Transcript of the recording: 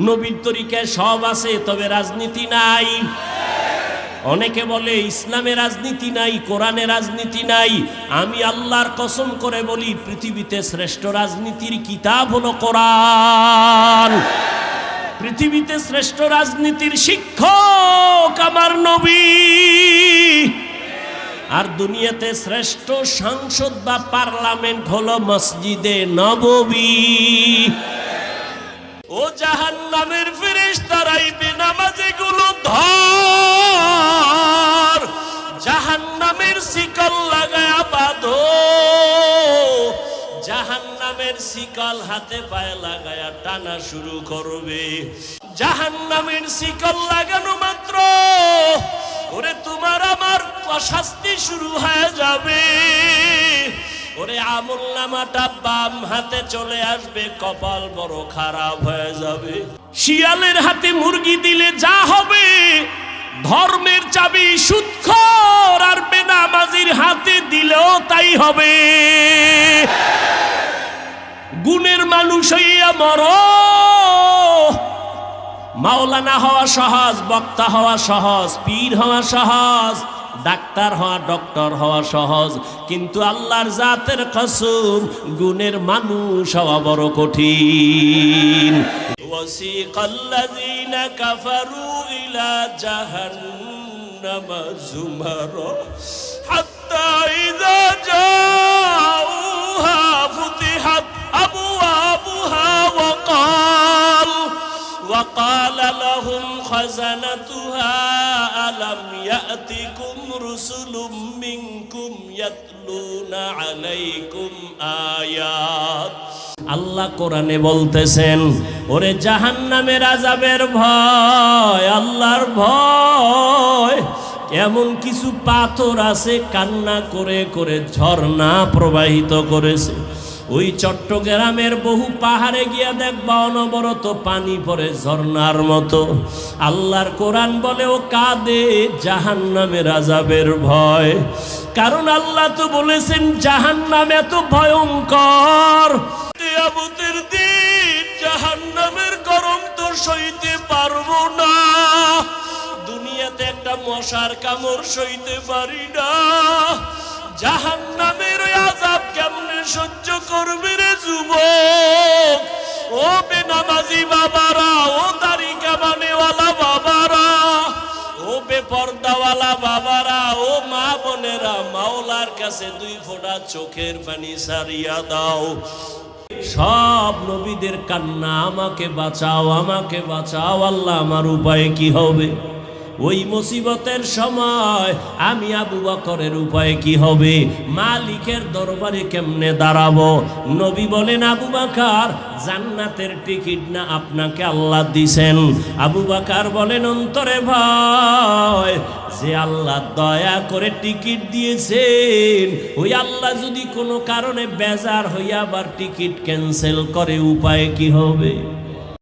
নবীর তরিকায় সব আছে, তবে রাজনীতি নাই। অনেকে বলে, ইসলামে রাজনীতি নাই, কোরআনে রাজনীতি নাই। আমি আল্লাহর কসম করে বলি, পৃথিবীতে শ্রেষ্ঠ রাজনীতির কিতাব হলো কোরআন। পৃথিবীতে শ্রেষ্ঠ রাজনীতির শিক্ষক আমার নবী। আর দুনিয়াতে শ্রেষ্ঠ সংসদ বা পার্লামেন্ট হলো মসজিদে নববী। ও জাহান নামের ফিরেশ তারাই বেনামাজে গুলো ধর। জাহান নামের শিকল লাগায়া বাঁধো। জাহান নামের শিকল হাতে পায়ে লাগায়া টানা শুরু করবে। জাহান নামের শিকল লাগানো মাত্র। ওরে, তোমার আমার শাস্তি শুরু হয়ে যাবে। ওরে আমুল নামাটা বাম হাতে চলে আসবে, কপাল বড় খারাপ হয়ে যাবে। শিয়ালের হাতে মুরগি দিলে যা হবে, ধর্মের চাবি সুৎখর আর বেনামাজির হাতে দিলেও তাই হবে। গুণের মানুষ হইয়া মর। মাওলানা হওয়া সহজ, বক্তা হওয়া সহজ, পীর হওয়া সহজ। ডাক্তার হওয়া ডক্টর হওয়া সহজ কিন্তু আল্লাহর জাতের কসম গুণের মানুষ হওয়া বড় কঠিন وسيق الذين كفروا إلى جهنم زمرا حتى إذا جاءوها وقال لهم خزنتها ألم يأتكم رسل منكم يتلون عليكم آيات আল্লাহ কোরআনে বলতেছেন ওরে জাহান নামের আজাবের ভয় আল্লাহর ভয় এমন কিছু পাথর আছে কান্না করে করে ঝর্ণা প্রবাহিত করেছে ওই চট্টগ্রামের বহু পাহাড়ে গিয়া দেখবা অনবরত পানি পড়ে ঝর্ণার মতো। আল্লাহর কোরআন বলে, ও কাঁদে জাহান নামের আজাবের ভয়। কারণ আল্লাহ তো বলেছেন জাহান নাম এত ভয়ঙ্কর। দিন জাহান্নামের গরম তো সইতে পারব না। দুনিয়াতে একটা মশার কামড় সইতে পারি না। জাহান্নামের বেনামাজি বাবারা, ও দাড়ি কামানেওয়ালা বাবারা, ও বেপর্দাওয়ালা বাবারা, ও মা বোনেরা, মাওলার কাছে দুই ফোঁটা চোখের পানি সারিয়া দাও। সব নবীদের কান্না, আমাকে বাঁচাও আমাকে বাঁচাও, আল্লাহ আমার উপায় কি হবে? ওই মুসিবতের সময় আমি আবু বকরের উপায় কি হবে? মালিকের দরবারে কেমনে দাঁড়াবো? নবী বলেন, আবু বাকার, জান্নাতের টিকিট না আপনাকে আল্লাহ দিছেন? আবু বাকার বলেন, অন্তরে ভয়, যে আল্লাহ দয়া করে টিকিট দিয়েছেন, ওই আল্লাহ যদি কোনো কারণে বেজার হইয়া আবার টিকিট ক্যান্সেল করে, উপায় কি হবে?